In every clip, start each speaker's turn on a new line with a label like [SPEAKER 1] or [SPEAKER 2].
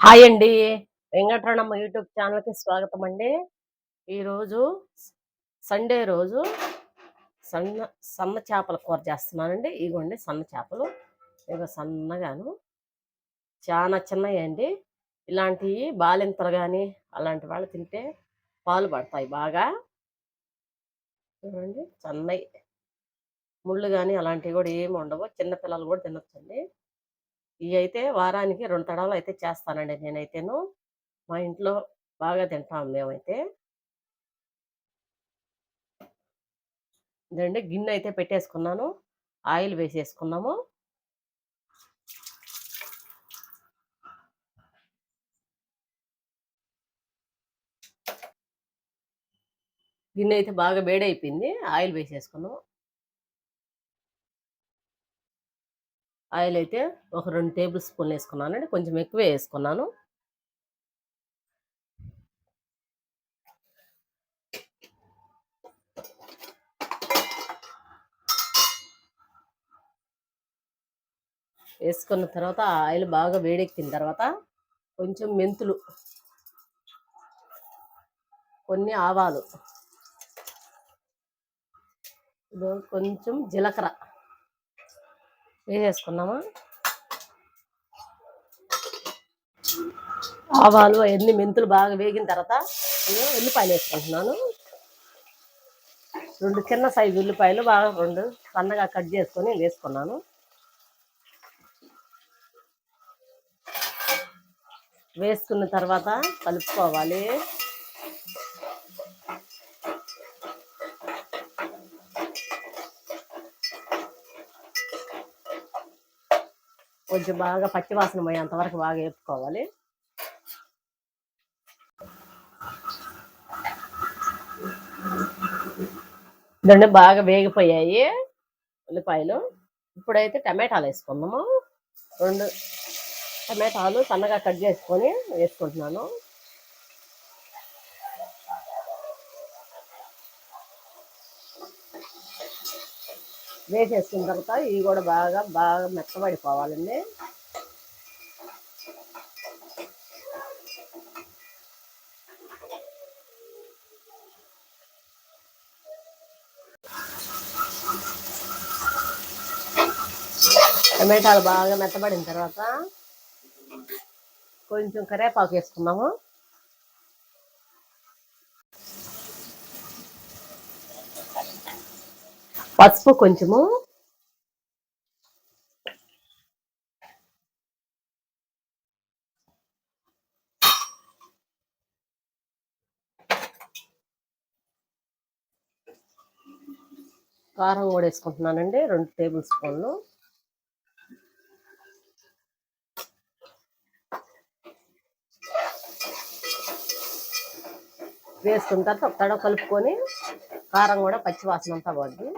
[SPEAKER 1] Hi అండి. Venkataramana YouTube ఛానల్కి స్వాగతం అండి. ఈరోజు సండే రోజు సన్న సన్న చేపల కూర చేస్తున్నానండి. ఇగోండి సన్న చేపలు. ఇక సన్నగాను చాలా చిన్నవి అండి. ఇలాంటివి బాలింతలు కానీ అలాంటి వాళ్ళు తింటే పాలు పడతాయి బాగా. చూడండి సన్నవి ముళ్ళు కానీ అలాంటివి కూడా ఏమి ఉండవు. చిన్నపిల్లలు కూడా తినొచ్చండి. ఇవి అయితే వారానికి రెండు తడవలు అయితే చేస్తానండి నేనైతేను. మా ఇంట్లో బాగా తింటాం మేమైతే. ఇదండి గిన్నె అయితే పెట్టేసుకున్నాను. ఆయిల్ వేసేసుకున్నాము. గిన్నె అయితే బాగా వేడైపోయింది. ఆయిల్ వేసేసుకున్నాము. ఆయిల్ అయితే ఒక రెండు టేబుల్ స్పూన్లు వేసుకున్నానండి కొంచెం ఎక్కువే వేసుకున్నాను. వేసుకున్న తర్వాత ఆ ఆయిల్ బాగా వేడెక్కిన తర్వాత కొంచెం మెంతులు కొన్ని ఆవాలు కొంచెం జీలకర్ర. వేసేసుకున్నామా ఆవాలు అవన్నీ మెంతులు బాగా వేగిన తర్వాత నేను ఉల్లిపాయలు వేసుకుంటున్నాను. రెండు చిన్న సైజు ఉల్లిపాయలు బాగా రెండు సన్నగా కట్ చేసుకొని వేసుకున్నాను. వేసుకున్న తర్వాత కలుపుకోవాలి. కొంచెం బాగా పచ్చివాసన పోయేంత వరకు బాగా వేపుకోవాలి. ఇదండి బాగా వేగిపోయాయి ఉల్లిపాయలు. ఇప్పుడైతే టమాటాలు వేసుకుందాము. రెండు టమాటాలు సన్నగా కట్ చేసుకొని వేసుకుంటున్నాను. వేసేసుకున్న తర్వాత ఇవి కూడా బాగా బాగా మెత్తబడిపోవాలండి. టమాటాలు బాగా మెత్తబడిన తర్వాత కొంచెం కరివేపాకు వేసుకున్నాము పసుపు కొంచెము. కారం కూడా వేసుకుంటున్నానండి రెండు టేబుల్ స్పూన్లు. వేసుకున్న తర్వాత ఒక తడవ కలుపుకొని కారం కూడా పచ్చి వాసన అంతా పోద్ది.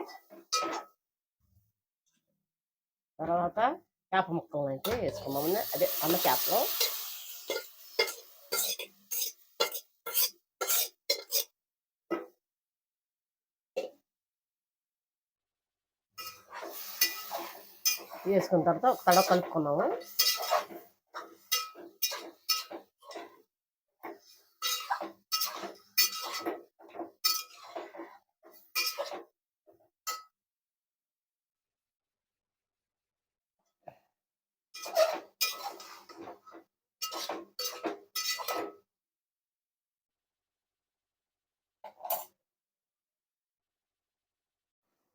[SPEAKER 1] తర్వాత చేప ముక్కలు అయితే వేసుకున్నాము. అదే అన్న చేపలు. వేసుకున్న తర్వాత ఒక తడవ కలుపుకున్నాము.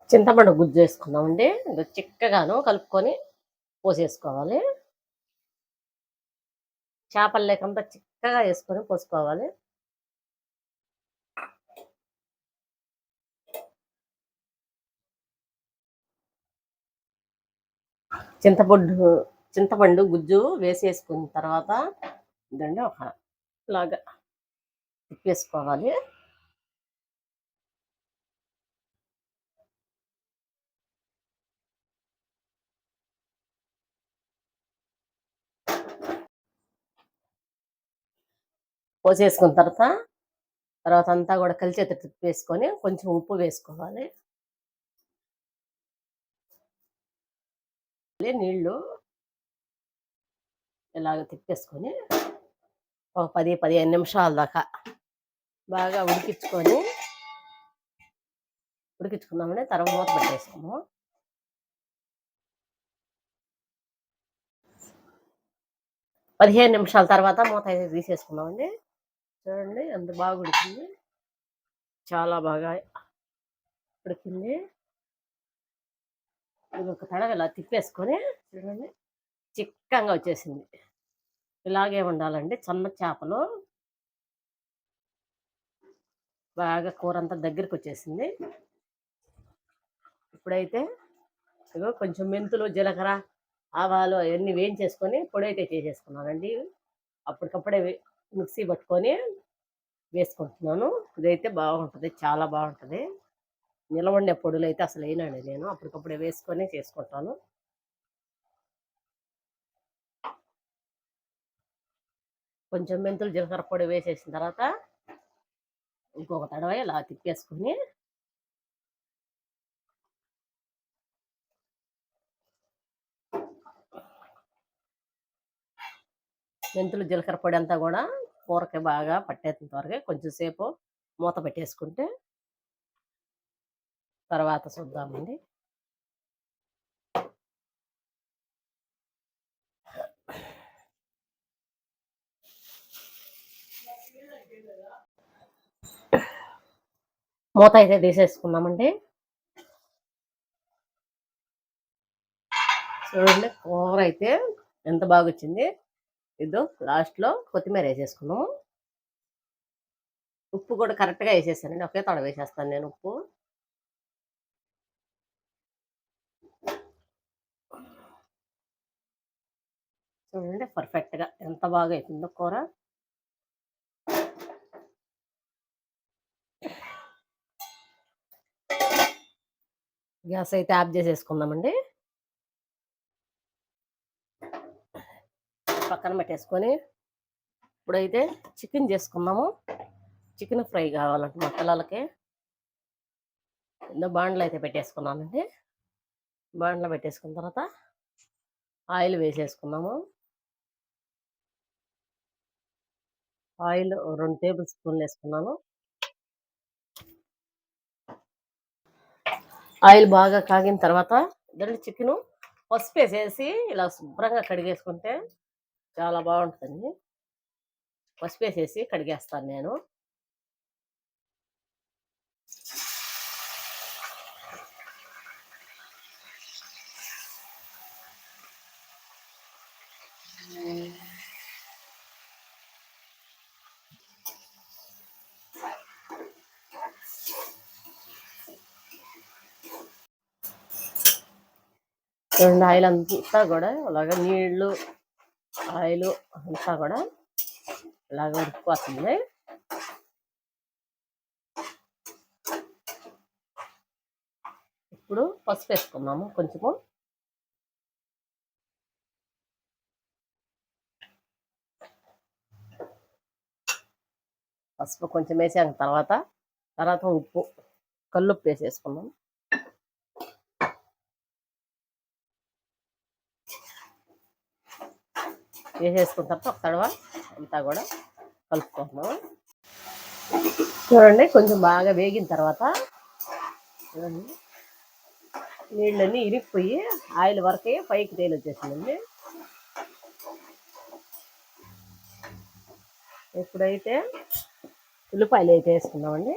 [SPEAKER 1] చింతపండు గుజ్జు వేసుకున్నామండి ఇది చిక్కగాను కలుపుకొని పోసేసుకోవాలి. చేపల లేకుండా చిక్కగా వేసుకొని పోసుకోవాలి. చింతపండు చింతపండు గుజ్జు వేసేసుకున్న తర్వాత ఇదండి ఒక ఇలాగా తిప్పేసుకోవాలి. పోసేసుకున్న తర్వాత తర్వాత అంతా కూడా కలిచేత తిప్పేసుకొని కొంచెం ఉప్పు వేసుకోవాలి. నీళ్ళు ఇలాగ తిప్పేసుకొని ఒక పది పదిహేను నిమిషాల దాకా బాగా ఉడికించుకొని ఉడికించుకున్నామని తర్వాత మూత పెట్టేసుకుందాం పదిహేను నిమిషాల తర్వాత మూత అయితే తీసేసుకున్నామండి చూడండి ఎంత బాగా ఉడికింది చాలా బాగా ఉడికింది. ఇది ఒక తడవ ఇలా తిప్పేసుకొని చూడండి చిక్కంగా వచ్చేసింది. ఇలాగే ఉండాలండి చన్న చేపలు. బాగా కూర అంతా దగ్గరికి వచ్చేసింది. ఇప్పుడైతే ఇగో కొంచెం మెంతులు జీలకర్ర ఆవాలు అవన్నీ వేయించేసుకొని పొడి అయితే చేసేసుకున్నానండి. అప్పటికప్పుడే వే- మిక్సీ పట్టుకొని వేసుకుంటున్నాను. ఇదైతే బాగుంటుంది చాలా బాగుంటుంది. నిలవండే పొడులు అయితే అసలు వేయనండి నేను. అప్పటికప్పుడే వేసుకొని చేసుకుంటాను. కొంచెం మెంతులు జీలకర్ర పొడి వేసేసిన తర్వాత ఇంకొక తడవ ఇలా తిప్పేసుకొని మెంతులు జీలకర్ర పొడి అంతా కూడా కూరకి బాగా పట్టేంత వరకు కొంచెం సేపు మూత పెట్టేసుకుంటే తర్వాత చూద్దామండి. మూత అయితే తీసేసుకుందామండి. చూడండి కూర అయితే ఎంత బాగా వచ్చింది ఇదో లాస్ట్లో కొత్తిమీర వేసేసుకున్నాము. ఉప్పు కూడా కరెక్ట్గా వేసేసానండి. ఒకే తడ వేసేస్తాను నేను ఉప్పు. చూడండి పర్ఫెక్ట్గా ఎంత బాగా అవుతుందో కూర. గ్యాస్ అయితే ఆఫ్ చేసేసుకుందామండి. పక్కన పెట్టేసుకొని ఇప్పుడైతే చికెన్ చేసుకుందాము. చికెన్ ఫ్రై కావాలంటే మా పిల్లలకి ఎన్నో బాండ్లు అయితే పెట్టేసుకున్నానండి. బాండ్లో పెట్టేసుకున్న తర్వాత ఆయిల్ వేసేసుకున్నాము ఆయిల్ రెండు టేబుల్ స్పూన్లు వేసుకున్నాను. ఆయిల్ బాగా కాగిన తర్వాత దాంట్లో చికెను. పసుపు వేసేసి ఇలా శుభ్రంగా కడిగేసుకుంటే చాలా బాగుంటుంది పసుపు వేసేసి కడిగేస్తాను నేను. రెండు ఆయిల్ అంతా కూడా అలాగ నీళ్ళు ఆయిల్ అంతా కూడా ఇలాగ ఉడికిపోతుంది. ఇప్పుడు పసుపు వేసుకున్నాము కొంచెము. పసుపు కొంచెం వేసాక తర్వాత తర్వాత ఉప్పు కల్లుప్పు వేసేసుకున్నాం వేసేసుకున్న తర్వాత ఒక తడవ అంతా కూడా కలుపుకుంటున్నాం. చూడండి కొంచెం బాగా వేగిన తర్వాత చూడండి నీళ్ళన్నీ ఇరిగిపోయి ఆయిల్ వరకే పైకి తేలి వచ్చేసిందండి ఇప్పుడైతే ఉల్లిపాయలు అయితే వేసుకున్నామండి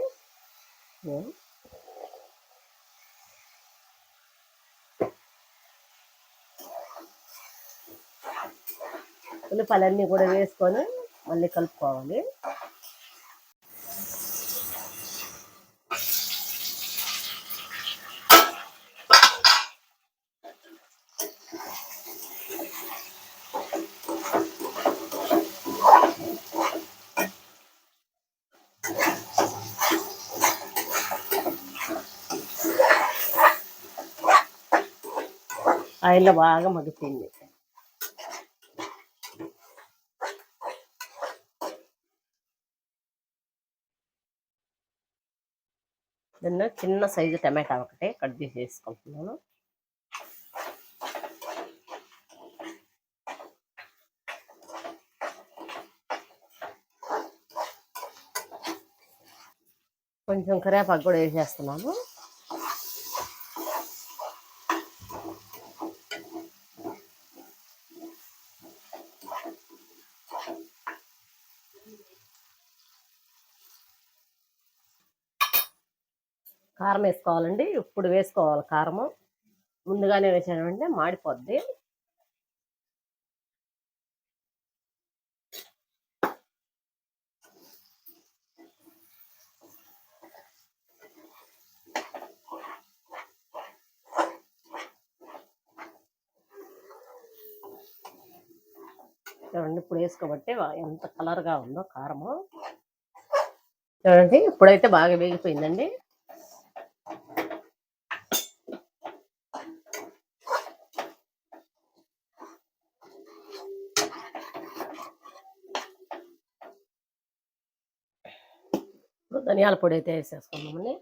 [SPEAKER 1] ఉల్లిపాయలన్నీ కూడా వేసుకొని మళ్ళీ కలుపుకోవాలి. ఆయిల్లో బాగా మగ్గుతుంది దాన్ని చిన్న సైజు టమాటా ఒకటే కట్ చేసి వేసుకుంటున్నాను. కొంచెం కరేపాకు కూడా వేసేస్తున్నాను. కారం వేసుకోవాలండి. ఇప్పుడు వేసుకోవాలి కారము. ముందుగానే వేసామంటే మాడిపోద్ది. చూడండి ఇప్పుడు వేసుకోబట్టి ఎంత కలర్గా ఉందో కారము. చూడండి ఇప్పుడైతే బాగా వేగిపోయిందండి ఇప్పుడు ధనియాల పొడి అయితే వేసేసుకున్నామండి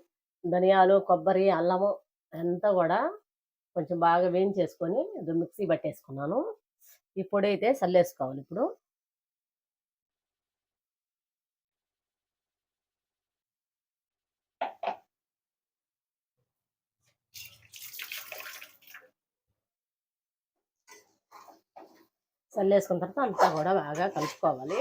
[SPEAKER 1] ధనియాలు కొబ్బరి అల్లము అంతా కూడా కొంచెం బాగా వేయించేసుకొని ఇది మిక్సీ పట్టేసుకున్నాను. ఈ పొడి అయితే చల్లేసుకోవాలి ఇప్పుడు. చల్లేసుకున్న తర్వాత అంతా కూడా బాగా కలుపుకోవాలి.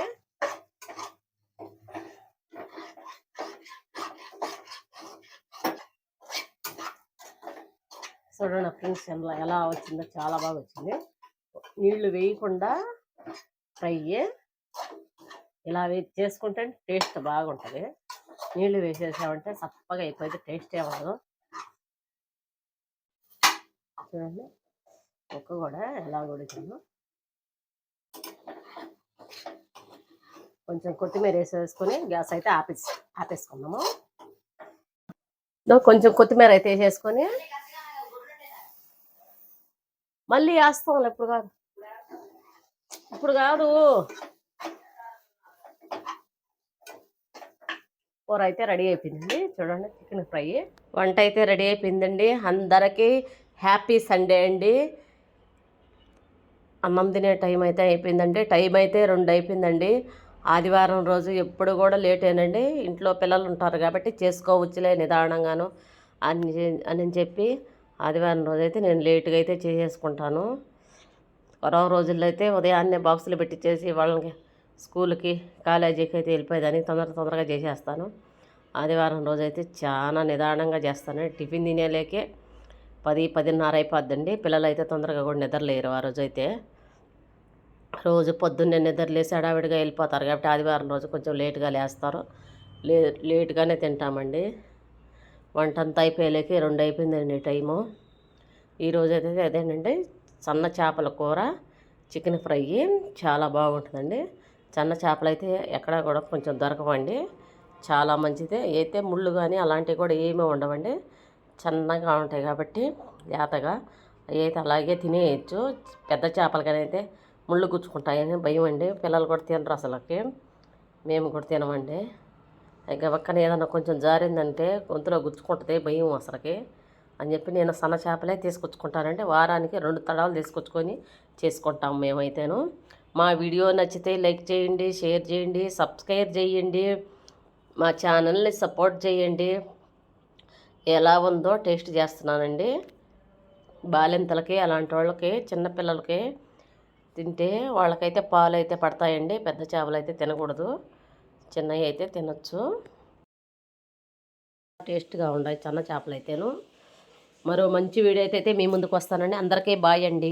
[SPEAKER 1] చూడండి ఫ్రెండ్స్ ఎలా ఎలా వచ్చిందో చాలా బాగా వచ్చింది. నీళ్ళు వేయకుండా ఫ్రై ఇలా వే చేసుకుంటే టేస్ట్ బాగుంటుంది. నీళ్ళు వేసేసామంటే చప్పగా అయిపోతే టేస్ట్ ఉండదు చూడండి ఒక్క కూడా ఎలా ఉడికిందో. కొంచెం కొత్తిమీర వేసేసుకొని గ్యాస్ అయితే ఆపేసి ఆపేసుకున్నాము కొంచెం కొత్తిమీర అయితే వేసేసుకొని మళ్ళీ వేస్తాం ఇప్పుడు కాదు. ఇప్పుడు కాదు. కూర అయితే రెడీ అయిపోయిందండి. చూడండి చికెన్ ఫ్రై. వంట అయితే రెడీ అయిపోయిందండి. అందరికీ హ్యాపీ సండే అండి. అన్నం తినే టైం అయితే అయిపోయిందండి. టైం అయితే రెండు అయిపోయిందండి. ఆదివారం రోజు ఎప్పుడు కూడా లేటేనండి ఇంట్లో పిల్లలు ఉంటారు కాబట్టి చేసుకోవచ్చులే నిదానంగాను అని అని చెప్పి ఆదివారం రోజు అయితే నేను లేటుగా అయితే చేసేసుకుంటాను. కరోనా రోజుల్లో అయితే ఉదయాన్నే బాక్సులు పెట్టి చేసి వాళ్ళకి స్కూల్కి కాలేజీకి అయితే వెళ్ళిపోయేదాన్ని. తొందర తొందరగా చేసేస్తాను. ఆదివారం రోజు అయితే చాలా నిదానంగా చేస్తాను. టిఫిన్ తినేలేకే పది పదిన్నర అయిపోద్దండి. పిల్లలు అయితే తొందరగా కూడా నిద్రలేరు ఆ రోజు అయితే రోజు పొద్దున్నే నిద్రలేసి హడావిడిగా వెళ్ళిపోతారు కాబట్టి ఆదివారం రోజు కొంచెం లేటుగా లేస్తారు. లే లేటుగానే తింటామండి. వంట అంతా అయిపోయేలేక రెండు అయిపోయిందండి టైము. ఈరోజు అయితే అదేనండి సన్న చేపల కూర చికెన్ ఫ్రై చాలా బాగుంటుందండి. సన్న చేపలు అయితే ఎక్కడా కూడా కొంచెం దొరకవండి. చాలా మంచిది. అయితే ముళ్ళు కానీ అలాంటివి కూడా ఏమీ ఉండవండి. సన్నగా ఉంటాయి కాబట్టి లేతగా అవి అయితే అలాగే తినేయచ్చు. పెద్ద చేపలకైతే అయితే ముళ్ళు గుచ్చుకుంటాయని భయం అండి. పిల్లలు కూడా తినరు అసలుకి. మేము కూడా తినమండి. ఇక పక్కన ఏదన్నా కొంచెం జారిందంటే గొంతులో గుచ్చుకుంటుంది భయం అసలుకి. అని చెప్పి నేను సన్న చేపలే తీసుకొచ్చుకుంటానంటే వారానికి రెండు తడాలు తీసుకొచ్చుకొని చేసుకుంటాం మేమైతేను. మా వీడియో నచ్చితే లైక్ చేయండి షేర్ చేయండి సబ్స్క్రైబ్ చేయండి మా ఛానల్ని సపోర్ట్ చేయండి. ఎలా ఉందో టేస్ట్ చేస్తున్నానండి. బాలింతలకి అలాంటి వాళ్ళకి చిన్నపిల్లలకి తింటే వాళ్ళకైతే పాలు అయితే పడతాయండి పెద్ద చేపలు అయితే తినకూడదు. చిన్నవి అయితే తినచ్చు. టేస్ట్గా ఉన్నాయి చిన్న చేపలు అయితేను మరో మంచి వీడియో అయితే మీ ముందుకు వస్తానండి. అందరికీ బాయ్ అండి.